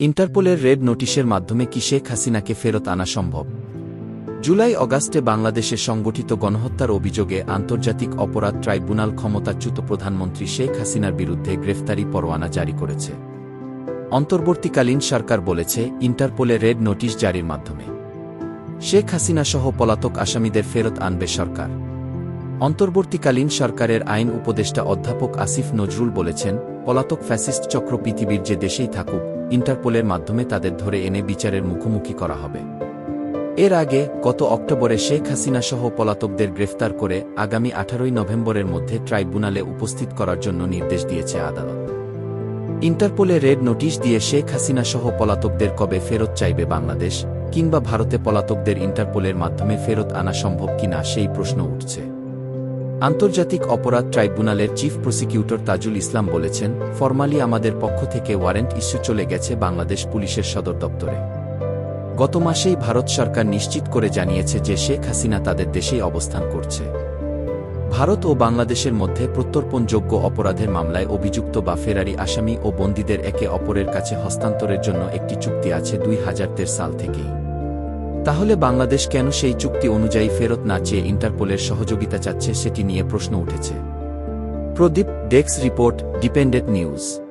ইন্টারপোলের red নোটিশের মাধ্যমে কি শেখ হাসিনাকে ফেরত আনা সম্ভব? জুলাই অগাস্টে বাংলাদেশে সংগঠিত গণহত্যার অভিযোগে আন্তর্জাতিক অপরাধ ট্রাইব্যুনাল ক্ষমতাচ্যুত প্রধানমন্ত্রী শেখ হাসিনার বিরুদ্ধে গ্রেফতারি পরোয়ানা জারি করেছে। অন্তর্বর্তীকালীন সরকার বলেছে, ইন্টারপোলে রেড নোটিশ জারির মাধ্যমে। শেখ হাসিনা সহ পলাতক আসামিদের ফেরত আনবে সরকার। অন্তর্বর্তীকালীন সরকারের আইন উপদেষ্টা অধ্যাপক আসিফ নজরুল বলেছেন, পলাতক ফ্যাসিস্ট চক্র পৃথিবীর যে দেশেই থাকুক ইন্টারপোলের মাধ্যমে তাদের ধরে এনে বিচারের মুখোমুখি করা হবে। এর আগে গত অক্টোবরে শেখ হাসিনা সহ পলাতকদের গ্রেফতার করে আগামী আঠারোই নভেম্বরের মধ্যে ট্রাইব্যুনালে উপস্থিত করার জন্য নির্দেশ দিয়েছে আদালত। ইন্টারপোলে রেড নোটিশ দিয়ে শেখ হাসিনা সহ পলাতকদের কবে ফেরত চাইবে বাংলাদেশ কিংবা ভারতে পলাতকদের ইন্টারপোলের মাধ্যমে ফেরত আনা সম্ভব কিনা সেই প্রশ্ন উঠছে। আন্তর্জাতিক অপরাধ ট্রাইব্যুনালের চিফ প্রসিকিউটর তাজুল ইসলাম বলেছেন, ফরমালি আমাদের পক্ষ থেকে ওয়ারেন্ট ইস্যু চলে গেছে বাংলাদেশ পুলিশের সদর দপ্তরে। গত মাসেই ভারত সরকার নিশ্চিত করে জানিয়েছে যে শেখ হাসিনা তাদের দেশেই অবস্থান করছে। ভারত ও বাংলাদেশের মধ্যে প্রত্যর্পণযোগ্য অপরাধের মামলায় অভিযুক্ত বা ফেরারি আসামি ও বন্দীদের একে অপরের কাছে হস্তান্তরের জন্য একটি চুক্তি আছে দুই হাজার সাল থেকেই। তাহলে বাংলাদেশ কেন সেই চুক্তি অনুযায়ী ফেরত না চেয়ে ইন্টারপোলের সহযোগিতা চাচ্ছে সেটি নিয়ে প্রশ্ন উঠেছে। প্রদীপ ডেক্স রিপোর্ট, ডিপেন্ডেন্ট নিউজ।